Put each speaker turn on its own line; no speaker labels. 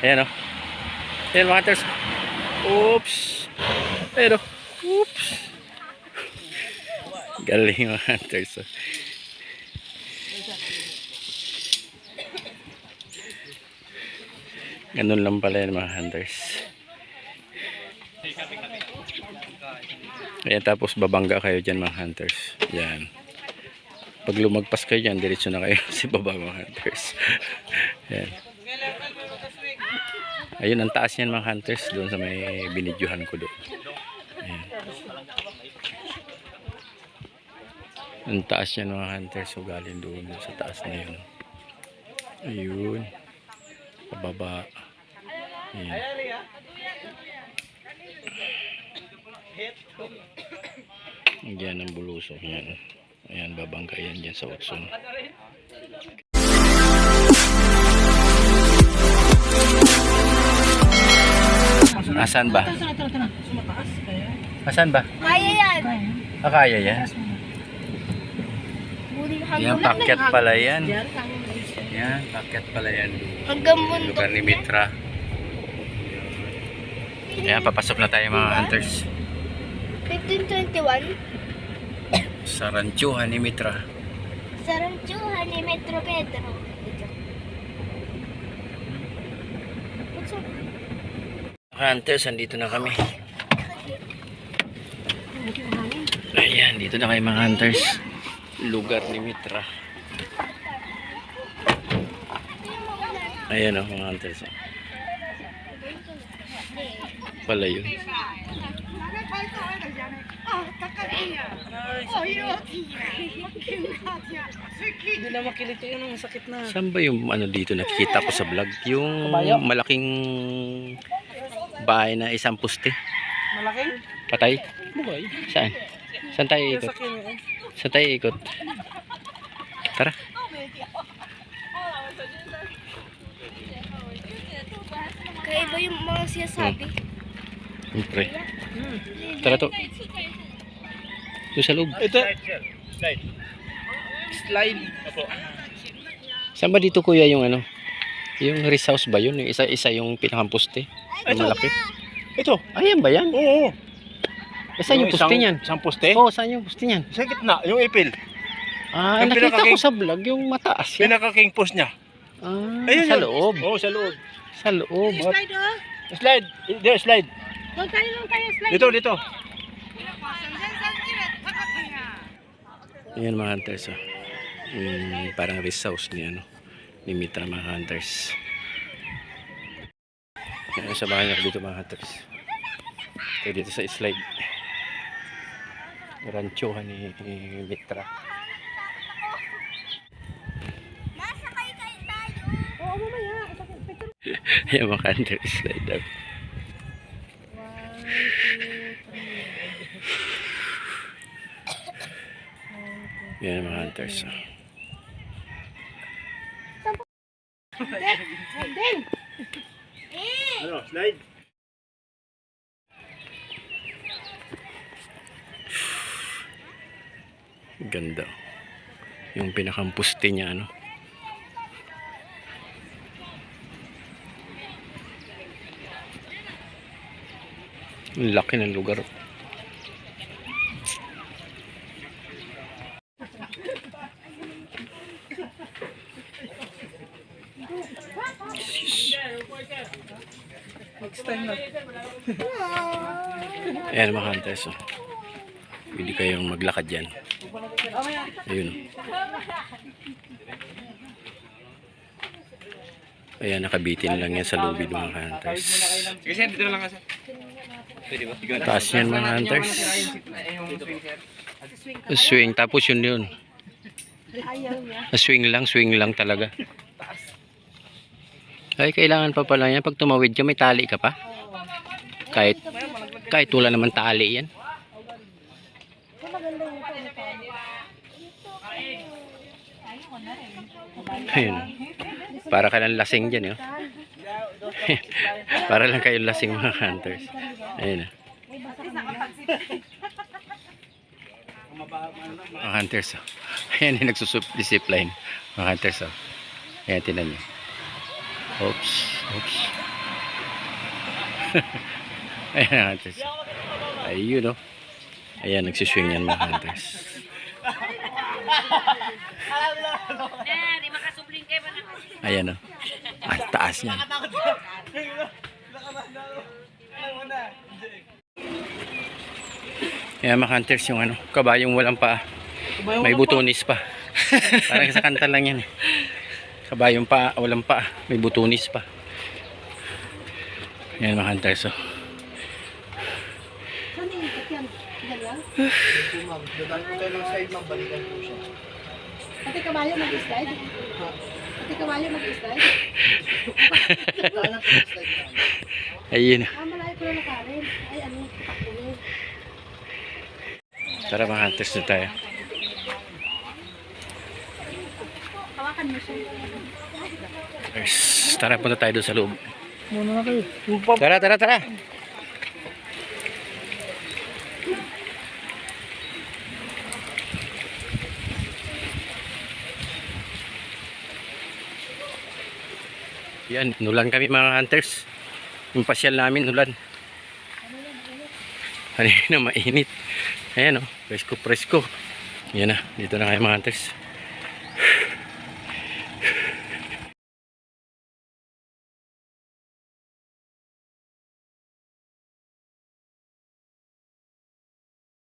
Ayan o. Ayan mga hunters. Oops. Ayan o. Oops. Galing mga hunters. oh. Ganun lang pala yan mga hunters. Ayan tapos babangga kayo dyan mga hunters. Yan. Pag lumagpas kayo dyan, diretso na kayo sa baba mga hunters. Yan. Ayun, ang taas yan mga hunters doon sa may binidyohan ko doon. Ayan. Ang taas yan mga hunters. So galing doon sa taas na yun. Ayun. Pababa. Ayan. Yan ang bulusok yan. Ayan, babangka yan dyan sa Utsun. Asan ba? Asan ba?
Kaya yan.
Ah, kaya yan. Yan, pakyat pala yan. Yan, pakyat pala yan.
Hanggang mundo.
Lugar ni Mitra. Ayan, papasok na tayo mga hunters.
1521.
Sa ranchuhan ni Mitra.
Sa ranchuhan ni Metro Pedro. Ito. What's up?
Hunters, andito na kami. Ayan, dito na kayo mga hunters. Lugar ni Mitra. Ayan o, mga hunters. oh. Pala yun.
Hindi na makilito yun ang sakit na.
Saan ba yung ano dito nakikita ko sa vlog? Yung malaking bahay na isang puste.
Malaking?
Patay?
Buhay.
Saan? Saan tayo ikot?
eh.
Saan tayo ikot? Tara.
Kaya iba yung mga sinasabi.
Siyempre. Tara to. Doon sa loob.
Ito. Slide.
Saan ba dito kuya yung ano? Yung rest house ba yun? Yung isa-isa yung pinakampuste? Yung malaki?
Ito.
Ayan ba yan?
Oo.
Eh, saan yung puste
isang-
niyan?
Isang poste?
Oo, saan yung puste niyan?
Sa gitna, yung ipil.
Ah,
Yung
nakita ko
pinakaking-
sa vlog yung mataas yan.
Pinaka-king post niya.
Ah,
Ayun
sa
yun.
loob.
Oo, sa loob.
Sa loob.
Slide oh.
Slide. Dito, slide.
Doon tayo, doon tayo, slide.
Dito, dito.
Ayan mga hunters. Oh. Yung parang rest house ni ano ni Mitra mga hunters. Ayan sa bahay niya dito mga hunters. Ito dito sa slide. Ranchohan ni, ni Mitra.
Masakay kayo tayo. Oo, mamaya.
Ayan mga hunters slide up. Ayan mga hunters.
Ano, slide?
Ganda. Yung pinakampuste niya ano. Ang laki ng lugar.
Next time na.
Ayan mga hunters. Oh. Pwede kayong maglakad yan. Ayun. oh. Ayan, nakabitin lang yan sa lubid mga hunters.
Sige, sir, dito na lang ba?
Taas yan mga hunters. Swing, tapos yun yun. Swing lang, swing lang talaga. Ay, kailangan pa pala yan. Pag tumawid ka, may tali ka pa. Kahit, kahit wala naman tali yan. Ayun. Para ka lang lasing dyan, eh. Para lang kayo lasing mga hunters. Ayun. Mga hunters. Oh. Ayan yung nagsusup-discipline. Mga hunters. Oh. Ayan, tinan nyo. Oops. Oops. Ayan hunters. Ayun oh. Ayan, nagsiswing yan mga hunters. Ayan oh. Ang taas niyan. Ayan mga hunters yung ano, kabayong walang pa. May butunis pa. Parang sa kanta lang yan eh. Kabayong pa, walang pa. May butunis pa. Ayan mga hunters
yung yan? Yan lang? Pati kabayo mag-slide? Pati kabayo mag-slide?
Ayun.
Ah, malayo ko na. Ay, ano, pakulo.
Tara mga hunters na tayo. Yes. Tara, punta tayo doon sa loob.
Muna na kayo.
Tara, tara, tara. Yan, nulan kami mga hunters. Yung pasyal namin, nulan. Kanina mainit. Ayan o, presko presko. Yan na, dito na kayo mga hunters.